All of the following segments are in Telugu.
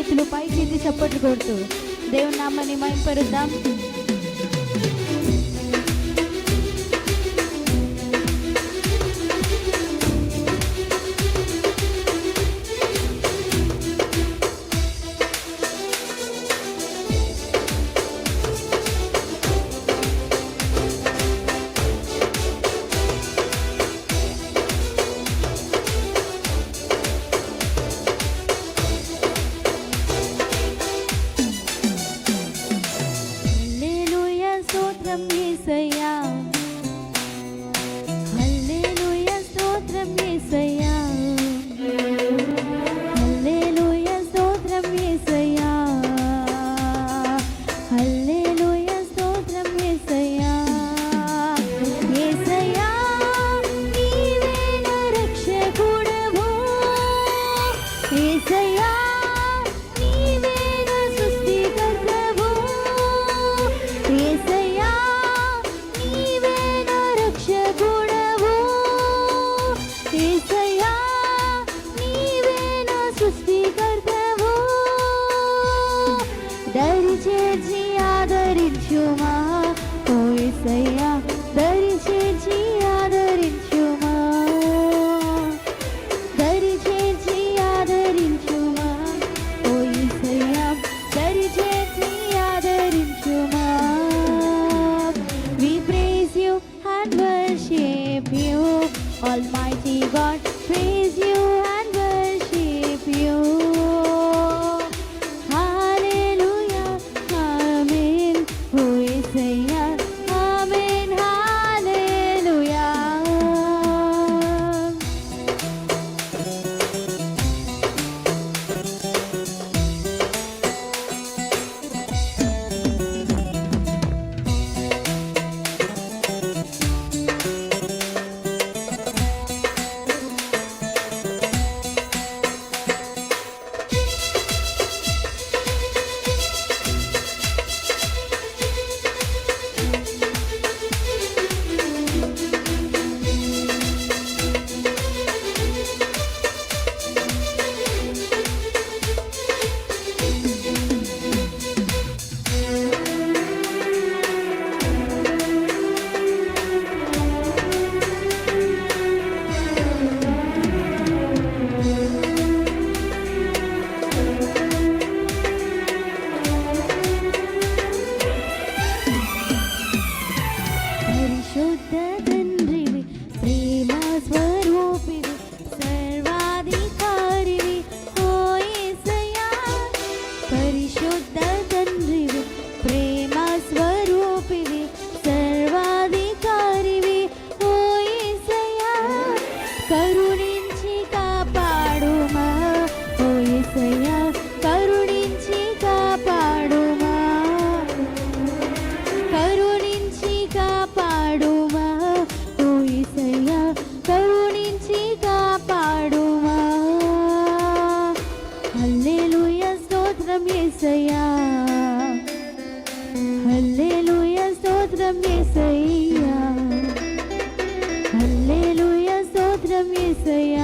చేతులు పైకి చేతి కొడుతూ దేవుని నామని మైంపరుద్దాం Almighty God, praise you. కరుణించి కాపాడుమా ఓ ఏసయ్యా కరుణించి కాపాడుమా. కరుణించి కాపాడుమా ఓ ఏసయ్యా కరు say yeah.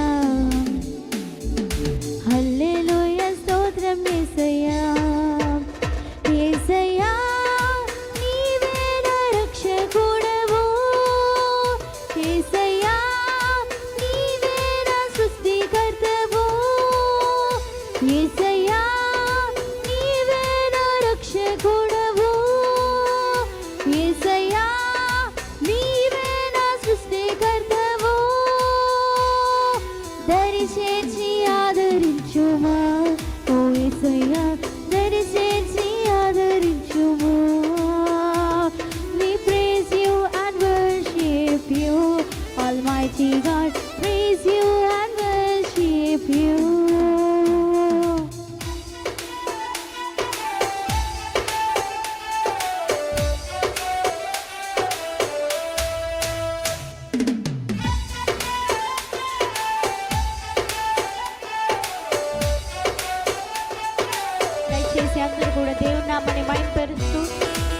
కూడా దేవునామని మైండ్ పెరుస్తూ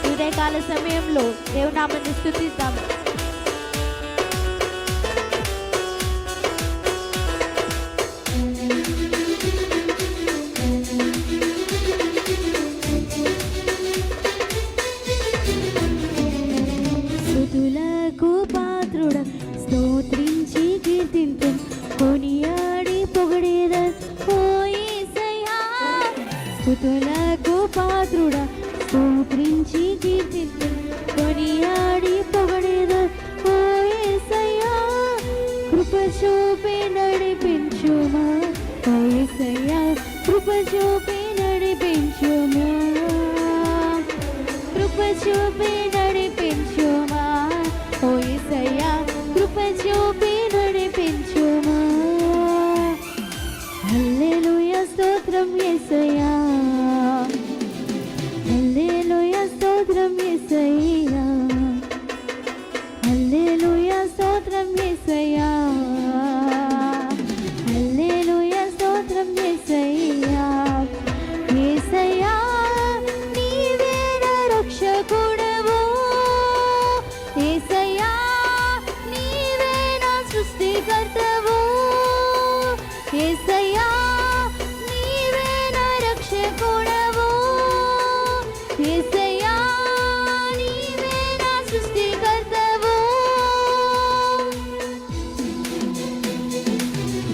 ఉదయకాల సమయంలో దేవునామని స్థుతిస్తాము కృప చూపి నడిపించుమా? ఓ యేసయ్యా కృప చూపి నడిపించుమా? కృప చూపి నడిపించుమా? ఓ యేసయ్యా కృప చూపి సృష్టికర్తవు యేసయ్యా నీవే నా రక్షకుడవు? యేసయ్యా నీవే నా సృష్టికర్తవు?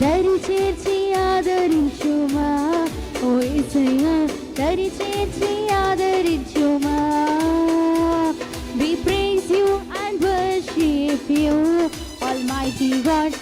దరి చేర్చి ఆదరించుమా? ఓ యేసయ్యా దరి చేర్చి ఆదరించుమా? We praise you and worship you Almighty God.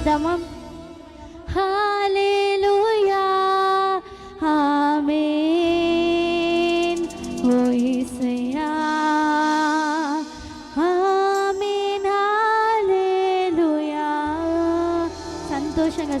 పైకి ఎత్తి హాలేలుయా ఆమేన్. ఓ యేసయ్యా ఆమేన్. హాలేలుయా సంతోషంగా